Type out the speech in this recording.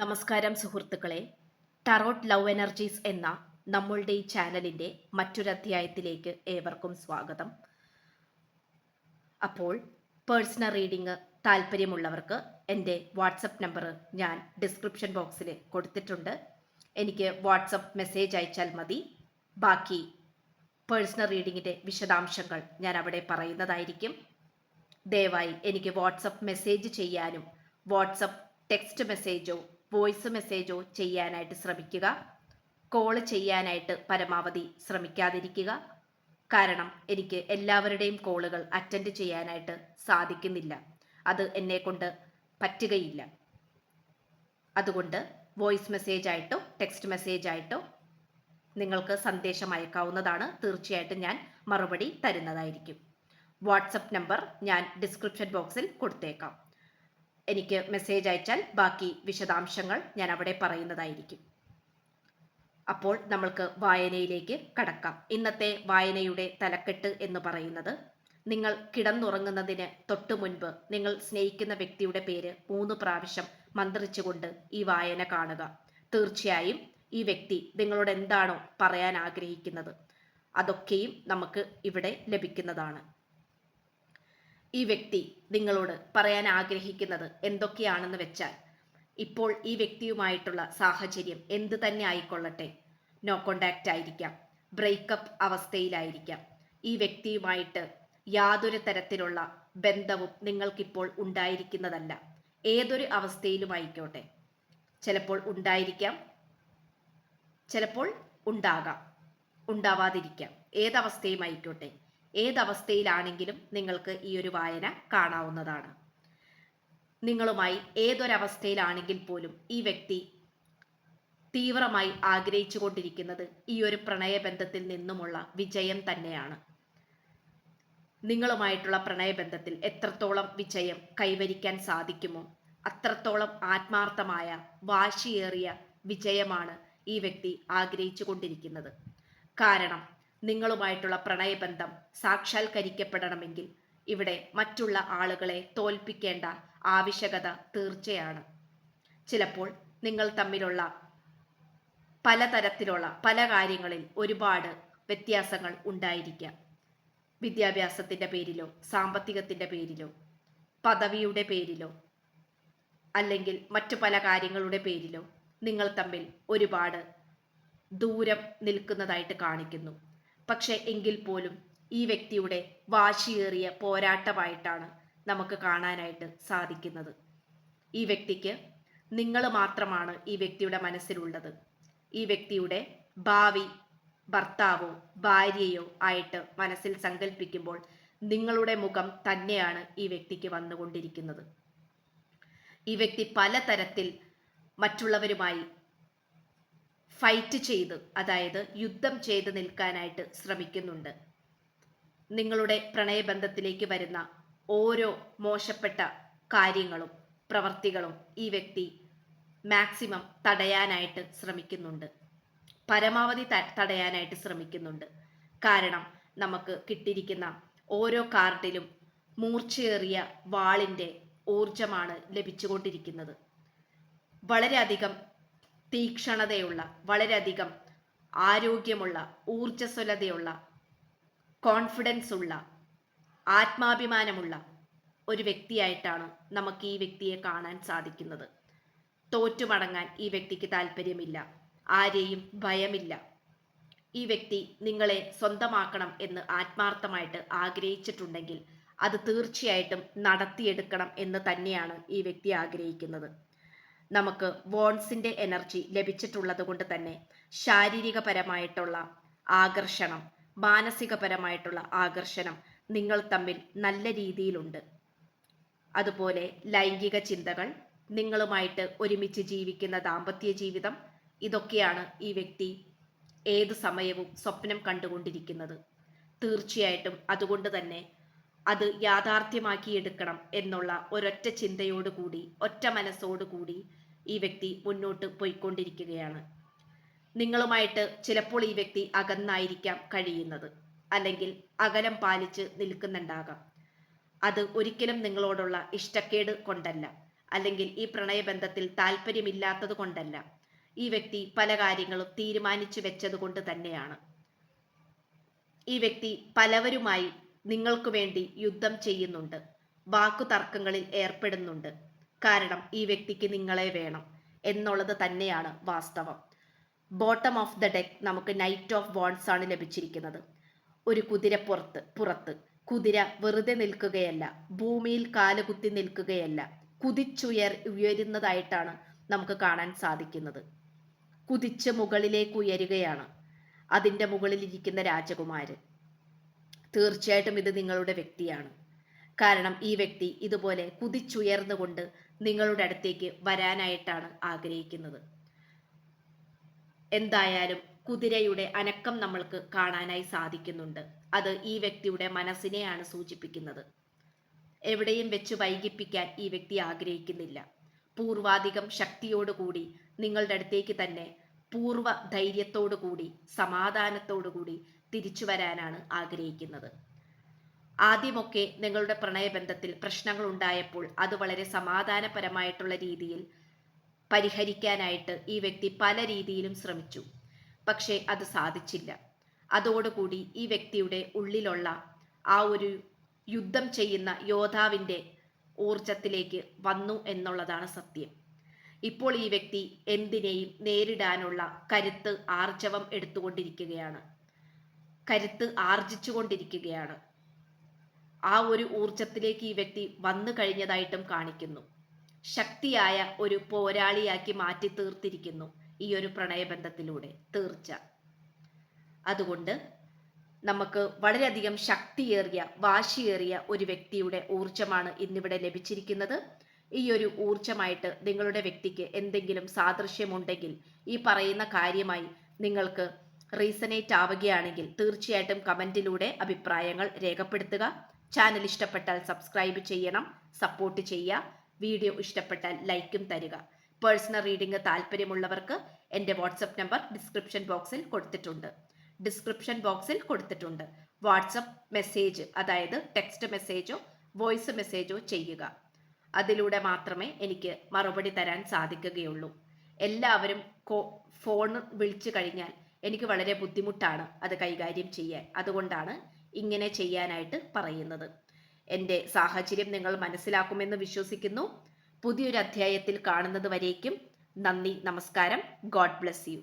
നമസ്കാരം സുഹൃത്തുക്കളെ. Tarot love energies എന്ന നമ്മളുടെ ഈ ചാനലിന്റെ മറ്റൊരധ്യായത്തിലേക്ക് ഏവർക്കും സ്വാഗതം. അപ്പോൾ പേഴ്സണൽ റീഡിംഗ് താല്പര്യമുള്ളവർക്ക് എന്റെ വാട്സപ്പ് നമ്പർ ഞാൻ ഡിസ്ക്രിപ്ഷൻ ബോക്സിൽ കൊടുത്തിട്ടുണ്ട്. എനിക്ക് വാട്സപ്പ് മെസ്സേജ് അയച്ചാൽ മതി. ബാക്കി പേഴ്സണൽ റീഡിങ്ങിന്റെ വിശദാംശങ്ങൾ ഞാൻ അവിടെ പറയുന്നതായിരിക്കും. ദയവായി എനിക്ക് വാട്സപ്പ് മെസ്സേജ് ചെയ്യാനും വാട്സപ്പ് ടെക്സ്റ്റ് മെസ്സേജോ വോയിസ് മെസ്സേജോ ചെയ്യാനായിട്ട് ശ്രമിക്കുക. കോൾ ചെയ്യാനായിട്ട് പരമാവധി ശ്രമിക്കാതിരിക്കുക. കാരണം എനിക്ക് എല്ലാവരുടെയും കോളുകൾ അറ്റൻഡ് ചെയ്യാനായിട്ട് സാധിക്കുന്നില്ല. അത് എന്നെ കൊണ്ട് പറ്റുകയില്ല. അതുകൊണ്ട് വോയിസ് മെസ്സേജ് ആയിട്ടോ ടെക്സ്റ്റ് മെസ്സേജ് ആയിട്ടോ നിങ്ങൾക്ക് സന്ദേശം അയക്കാവുന്നതാണ്. തീർച്ചയായിട്ടും ഞാൻ മറുപടി തരുന്നതായിരിക്കും. വാട്സപ്പ് നമ്പർ ഞാൻ ഡിസ്ക്രിപ്ഷൻ ബോക്സിൽ കൊടുത്തേക്കാം. എനിക്ക് മെസ്സേജ് അയച്ചാൽ ബാക്കി വിശദാംശങ്ങൾ ഞാൻ അവിടെ പറയുന്നതായിരിക്കും. അപ്പോൾ നമ്മൾക്ക് വായനയിലേക്ക് കടക്കാം. ഇന്നത്തെ വായനയുടെ തലക്കെട്ട് എന്ന് പറയുന്നത് നിങ്ങൾ കിടന്നുറങ്ങുന്നതിന് തൊട്ടു മുൻപ് നിങ്ങൾ സ്നേഹിക്കുന്ന വ്യക്തിയുടെ പേര് മൂന്ന് പ്രാവശ്യം മന്ത്രിച്ചുകൊണ്ട് ഈ വായന കാണുക. തീർച്ചയായും ഈ വ്യക്തി നിങ്ങളോട് എന്താണോ പറയാൻ ആഗ്രഹിക്കുന്നത് അതൊക്കെയും നമുക്ക് ഇവിടെ ലഭിക്കുന്നതാണ്. ഈ വ്യക്തി നിങ്ങളോട് പറയാൻ ആഗ്രഹിക്കുന്നത് എന്തൊക്കെയാണെന്ന് വെച്ചാൽ ഇപ്പോൾ ഈ വ്യക്തിയുമായിട്ടുള്ള സാഹചര്യം എന്ത് തന്നെ ആയിക്കൊള്ളട്ടെ നോ കോണ്ടാക്റ്റ് ആയിരിക്കാം ബ്രേക്കപ്പ് അവസ്ഥയിലായിരിക്കാം. ഈ വ്യക്തിയുമായിട്ട് യാതൊരു തരത്തിലുള്ള ബന്ധവും നിങ്ങൾക്കിപ്പോൾ ഉണ്ടായിരിക്കുന്നതല്ല. ഏതൊരു അവസ്ഥയിലും ആയിക്കോട്ടെ. ചിലപ്പോൾ ഉണ്ടായിരിക്കാം ചിലപ്പോൾ ഉണ്ടാകാം ഉണ്ടാവാതിരിക്കാം. ഏതവസ്ഥയും ആയിക്കോട്ടെ. ഏതവസ്ഥയിലാണെങ്കിലും നിങ്ങൾക്ക് ഈ ഒരു വായന കാണാവുന്നതാണ്. നിങ്ങളുമായി ഏതൊരവസ്ഥയിലാണെങ്കിൽ പോലും ഈ വ്യക്തി തീവ്രമായി ആഗ്രഹിച്ചു കൊണ്ടിരിക്കുന്നത് ഈ ഒരു പ്രണയബന്ധത്തിൽ നിന്നുമുള്ള വിജയം തന്നെയാണ്. നിങ്ങളുമായിട്ടുള്ള പ്രണയബന്ധത്തിൽ എത്രത്തോളം വിജയം കൈവരിക്കാൻ സാധിക്കുമോ അത്രത്തോളം ആത്മാർത്ഥമായ വാശിയേറിയ വിജയമാണ് ഈ വ്യക്തി ആഗ്രഹിച്ചു കൊണ്ടിരിക്കുന്നത് കാരണം നിങ്ങളുമായിട്ടുള്ള പ്രണയബന്ധം സാക്ഷാത്കരിക്കപ്പെടണമെങ്കിൽ ഇവിടെ മറ്റുള്ള ആളുകളെ തോൽപ്പിക്കേണ്ട ആവശ്യകത തീർച്ചയാണ്. ചിലപ്പോൾ നിങ്ങൾ തമ്മിലുള്ള പലതരത്തിലുള്ള പല കാര്യങ്ങളിൽ ഒരുപാട് വ്യത്യാസങ്ങൾ ഉണ്ടായിരിക്കാം. വിദ്യാഭ്യാസത്തിന്റെ പേരിലോ സാമ്പത്തികത്തിന്റെ പേരിലോ പദവിയുടെ പേരിലോ അല്ലെങ്കിൽ മറ്റു പല കാര്യങ്ങളുടെ പേരിലോ നിങ്ങൾ തമ്മിൽ ഒരുപാട് ദൂരം നിൽക്കുന്നതായിട്ട് കാണിക്കുന്നു. പക്ഷെ എങ്കിൽ പോലും ഈ വ്യക്തിയുടെ വാശിയേറിയ പോരാട്ടമായിട്ടാണ് നമുക്ക് കാണാനായിട്ട് സാധിക്കുന്നത്. ഈ വ്യക്തിക്ക് നിങ്ങൾ മാത്രമാണ് ഈ വ്യക്തിയുടെ മനസ്സിലുള്ളത്. ഈ വ്യക്തിയുടെ ഭാവി ഭർത്താവോ ഭാര്യയോ ആയിട്ട് മനസ്സിൽ സങ്കല്പിക്കുമ്പോൾ നിങ്ങളുടെ മുഖം തന്നെയാണ് ഈ വ്യക്തിക്ക് വന്നുകൊണ്ടിരിക്കുന്നത്. ഈ വ്യക്തി പലതരത്തിൽ മറ്റുള്ളവരുമായി ഫൈറ്റ് ചെയ്ത് അതായത് യുദ്ധം ചെയ്ത് നിൽക്കാനായിട്ട് ശ്രമിക്കുന്നുണ്ട്. നിങ്ങളുടെ പ്രണയബന്ധത്തിലേക്ക് വരുന്ന ഓരോ മോശപ്പെട്ട കാര്യങ്ങളും പ്രവർത്തികളും ഈ വ്യക്തി മാക്സിമം തടയാനായിട്ട് ശ്രമിക്കുന്നുണ്ട്. പരമാവധി തടയാനായിട്ട് ശ്രമിക്കുന്നുണ്ട്. കാരണം നമുക്ക് കിട്ടിയിരിക്കുന്ന ഓരോ കാർഡിലും മൂർച്ചയേറിയ വാളിന്റെ ഊർജമാണ് ലഭിച്ചുകൊണ്ടിരിക്കുന്നത്. വളരെയധികം തീക്ഷണതയുള്ള വളരെയധികം ആരോഗ്യമുള്ള ഊർജസ്വലതയുള്ള കോൺഫിഡൻസ് ഉള്ള ആത്മാഭിമാനമുള്ള ഒരു വ്യക്തിയായിട്ടാണ് നമുക്ക് ഈ വ്യക്തിയെ കാണാൻ സാധിക്കുന്നത്. തോറ്റുമടങ്ങാൻ ഈ വ്യക്തിക്ക് താല്പര്യമില്ല ആരെയും ഭയമില്ല. ഈ വ്യക്തി നിങ്ങളെ സ്വന്തമാക്കണം എന്ന് ആത്മാർത്ഥമായിട്ട് ആഗ്രഹിച്ചിട്ടുണ്ടെങ്കിൽ അത് തീർച്ചയായിട്ടും നടത്തിയെടുക്കണം എന്ന് തന്നെയാണ് ഈ വ്യക്തി ആഗ്രഹിക്കുന്നത്. നമുക്ക് വോൺസിന്റെ എനർജി ലഭിച്ചിട്ടുള്ളത് കൊണ്ട് തന്നെ ശാരീരികപരമായിട്ടുള്ള ആകർഷണം മാനസികപരമായിട്ടുള്ള ആകർഷണം നിങ്ങൾ തമ്മിൽ നല്ല രീതിയിലുണ്ട്. അതുപോലെ ലൈംഗിക ചിന്തകൾ നിങ്ങളുമായിട്ട് ഒരുമിച്ച് ജീവിക്കുന്ന ദാമ്പത്യ ജീവിതം ഇതൊക്കെയാണ് ഈ വ്യക്തി ഏത് സമയവും സ്വപ്നം കണ്ടുകൊണ്ടിരിക്കുന്നത്. തീർച്ചയായിട്ടും അതുകൊണ്ട് തന്നെ അത് യാഥാർത്ഥ്യമാക്കിയെടുക്കണം എന്നുള്ള ഒരൊറ്റ ചിന്തയോടുകൂടി ഒറ്റ മനസ്സോടുകൂടി ഈ വ്യക്തി മുന്നോട്ട് പോയിക്കൊണ്ടിരിക്കുകയാണ്. നിങ്ങളുമായിട്ട് ചിലപ്പോൾ ഈ വ്യക്തി അകന്നായിരിക്കാം കഴിയുന്നത് അല്ലെങ്കിൽ അകലം പാലിച്ച് നിൽക്കുന്നുണ്ടാകാം. അത് ഒരിക്കലും നിങ്ങളോടുള്ള ഇഷ്ടക്കേട് കൊണ്ടല്ല അല്ലെങ്കിൽ ഈ പ്രണയബന്ധത്തിൽ താല്പര്യമില്ലാത്തത് കൊണ്ടല്ല. ഈ വ്യക്തി പല കാര്യങ്ങളും തീരുമാനിച്ചു വെച്ചത് കൊണ്ട് തന്നെയാണ്. ഈ വ്യക്തി പലവരുമായി നിങ്ങൾക്ക് വേണ്ടി യുദ്ധം ചെയ്യുന്നുണ്ട്. വാക്കു തർക്കങ്ങളിൽ ഏർപ്പെടുന്നുണ്ട്. കാരണം ഈ വ്യക്തിക്ക് നിങ്ങളെ വേണം എന്നുള്ളത് തന്നെയാണ് വാസ്തവം. ബോട്ടം ഓഫ് ദ ഡെക്ക് നമുക്ക് നൈറ്റ് ഓഫ് ബോൺസ് ആണ് ലഭിച്ചിരിക്കുന്നത്. ഒരു കുതിര പുറത്ത് പുറത്ത്. കുതിര വെറുതെ നിൽക്കുകയല്ല ഭൂമിയിൽ കാലുകുത്തി നിൽക്കുകയല്ല കുതിച്ചുയർ ഉയരുന്നതായിട്ടാണ് നമുക്ക് കാണാൻ സാധിക്കുന്നത്. കുതിച്ച് മുകളിലേക്ക് ഉയരുകയാണ്. അതിന്റെ മുകളിലിരിക്കുന്ന രാജകുമാരൻ. തീർച്ചയായിട്ടും ഇത് നിങ്ങളുടെ വ്യക്തിയാണ്. കാരണം ഈ വ്യക്തി ഇതുപോലെ കുതിച്ചുയർന്നുകൊണ്ട് നിങ്ങളുടെ അടുത്തേക്ക് വരാനായിട്ടാണ് ആഗ്രഹിക്കുന്നത്. എന്തായാലും കുതിരയുടെ അനക്കം നമ്മൾക്ക് കാണാനായി സാധിക്കുന്നുണ്ട്. അത് ഈ വ്യക്തിയുടെ മനസ്സിനെയാണ് സൂചിപ്പിക്കുന്നത്. എവിടെയും വെച്ച് വൈകിപ്പിക്കാൻ ഈ വ്യക്തി ആഗ്രഹിക്കുന്നില്ല. പൂർവാധികം ശക്തിയോടുകൂടി നിങ്ങളുടെ അടുത്തേക്ക് തന്നെ പൂർവ ധൈര്യത്തോടു കൂടി സമാധാനത്തോടു കൂടി തിരിച്ചു വരാനാണ് ആഗ്രഹിക്കുന്നത്. ആദ്യമൊക്കെ നിങ്ങളുടെ പ്രണയബന്ധത്തിൽ പ്രശ്നങ്ങൾ ഉണ്ടായപ്പോൾ അത് വളരെ സമാധാനപരമായിട്ടുള്ള രീതിയിൽ പരിഹരിക്കാനായിട്ട് ഈ വ്യക്തി പല രീതിയിലും ശ്രമിച്ചു. പക്ഷേ അത് സാധിച്ചില്ല. അതോടുകൂടി ഈ വ്യക്തിയുടെ ഉള്ളിലുള്ള ആ ഒരു യുദ്ധം ചെയ്യുന്ന യോദ്ധാവിന്റെ ഊർജത്തിലേക്ക് വന്നു എന്നുള്ളതാണ് സത്യം. ഇപ്പോൾ ഈ വ്യക്തി എന്തിനേയും നേരിടാനുള്ള കരുത്ത് ആർജവം എടുത്തുകൊണ്ടിരിക്കുകയാണ്. കരുത്ത് ആർജിച്ചുകൊണ്ടിരിക്കുകയാണ്. ആ ഒരു ഊർജത്തിലേക്ക് ഈ വ്യക്തി വന്നു കഴിഞ്ഞതായിട്ടും കാണിക്കുന്നു. ശക്തിയായ ഒരു പോരാളിയാക്കി മാറ്റി തീർത്തിരിക്കുന്നു ഈ ഒരു പ്രണയബന്ധത്തിലൂടെ തീർച്ച. അതുകൊണ്ട് നമുക്ക് വളരെയധികം ശക്തിയേറിയ വാശിയേറിയ ഒരു വ്യക്തിയുടെ ഊർജമാണ് ഇന്നിവിടെ ലഭിച്ചിരിക്കുന്നത്. ഈ ഒരു ഊർജമായിട്ട് നിങ്ങളുടെ വ്യക്തിക്ക് എന്തെങ്കിലും സാദൃശ്യമുണ്ടെങ്കിൽ ഈ പറയുന്ന കാര്യമായി നിങ്ങൾക്ക് റീസണേറ്റ് ആവുകയാണെങ്കിൽ തീർച്ചയായിട്ടും കമന്റിലൂടെ അഭിപ്രായങ്ങൾ രേഖപ്പെടുത്തുക. ചാനൽ ഇഷ്ടപ്പെട്ടാൽ സബ്സ്ക്രൈബ് ചെയ്യണം സപ്പോർട്ട് ചെയ്യുക. വീഡിയോ ഇഷ്ടപ്പെട്ടാൽ ലൈക്കും തരിക. പേഴ്സണൽ റീഡിംഗ് താല്പര്യമുള്ളവർക്ക് എന്റെ വാട്സപ്പ് നമ്പർ ഡിസ്ക്രിപ്ഷൻ ബോക്സിൽ കൊടുത്തിട്ടുണ്ട്. ഡിസ്ക്രിപ്ഷൻ ബോക്സിൽ കൊടുത്തിട്ടുണ്ട്. വാട്സപ്പ് മെസ്സേജ് അതായത് ടെക്സ്റ്റ് മെസ്സേജോ വോയിസ് മെസ്സേജോ ചെയ്യുക. അതിലൂടെ മാത്രമേ എനിക്ക് മറുപടി തരാൻ സാധിക്കുകയുള്ളൂ. എല്ലാവരും ഫോൺ വിളിച്ചു കഴിഞ്ഞാൽ എനിക്ക് വളരെ ബുദ്ധിമുട്ടാണ് അത് കൈകാര്യം ചെയ്യാൻ. അതുകൊണ്ടാണ് ഇങ്ങനെ ചെയ്യാനായിട്ട് പറയുന്നത്. എന്റെ സാഹചര്യം നിങ്ങൾ മനസ്സിലാക്കുമെന്ന് വിശ്വസിക്കുന്നു. പുതിയൊരു അധ്യായത്തിൽ കാണുന്നത് വരേക്കും നന്ദി നമസ്കാരം. God bless you.